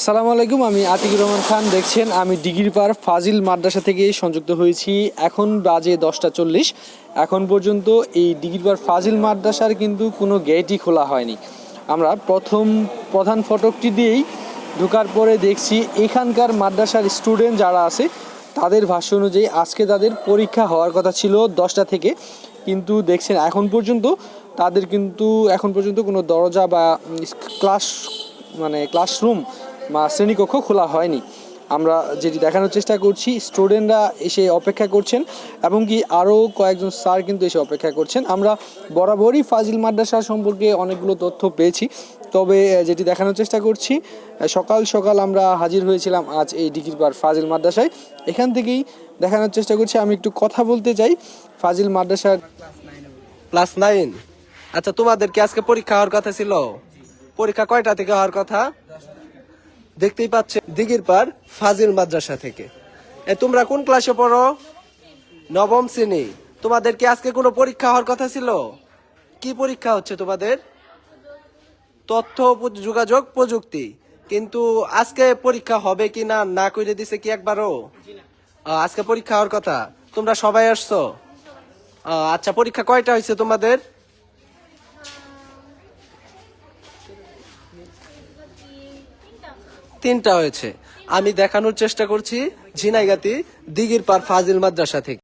আসসালামু আলাইকুম, আমি আতিকুর রহমান খান। দেখছেন, আমি ডিগ্রি পার ফাজিল মাদ্রাসা থেকে সংযুক্ত হয়েছি। এখন বাজে দশটা চল্লিশ। এখন পর্যন্ত এই ডিগ্রি পার ফাজিল মাদ্রাসার কিন্তু কোনো গেটই খোলা হয়নি। আমরা প্রথম প্রধান ফটকটি দিয়েই ঢোকার পরে দেখছি, এখানকার মাদ্রাসার স্টুডেন্ট যারা আছে, তাদের ভাষ্য অনুযায়ী আজকে তাদের পরীক্ষা হওয়ার কথা ছিল দশটা থেকে। কিন্তু দেখছেন, এখন পর্যন্ত তাদের কিন্তু, এখন পর্যন্ত কোনো দরজা বা ক্লাস মানে ক্লাসরুম বা শ্রেণীকক্ষ খোলা হয়নি। আমরা যেটি দেখানোর চেষ্টা করছি, স্টুডেন্টরা এসে অপেক্ষা করছেন এবং কি আরও কয়েকজন স্যার কিন্তু এসে অপেক্ষা করছেন। আমরা বরাবরই ফাজিল মাদ্রাসা সম্পর্কে অনেকগুলো তথ্য পেয়েছি, তবে যেটি দেখানোর চেষ্টা করছি সকাল সকাল আমরা হাজির হয়েছিলাম আজ এই ডিগ্রি পার ফাজিল মাদ্রাসায়। এখান থেকেই দেখানোর চেষ্টা করছি, আমি একটু কথা বলতে চাই। ফাজিল মাদ্রাসার ক্লাস নাইন। আচ্ছা তোমাদের কি আজকে পরীক্ষা হওয়ার কথা ছিল? পরীক্ষা কয়টা থেকে হওয়ার কথা? দেখতেই পাচ্ছে দিঘির পার ফাজিল মাদ্রাসা থেকে। এ, তোমরা কোন ক্লাসে পড়ো? নবম শ্রেণি। তোমাদের কি আজকে কোনো পরীক্ষা হওয়ার কথা ছিল? কি পরীক্ষা হচ্ছে তোমাদের? তথ্য যোগাযোগ, প্রযুক্তি। কিন্তু আজকে পরীক্ষা হবে কি না না করে দিছে কি একবারও? আজকে পরীক্ষা হওয়ার কথা। তোমরা সবাই আসছো? আচ্ছা পরীক্ষা কয়টা হয়েছে তোমাদের? তিনটা হয়েছে। আমি দেখানোর চেষ্টা করছি ঝিনাইগাতি দিগির পার ফাজিল মাদ্রাসা থেকে।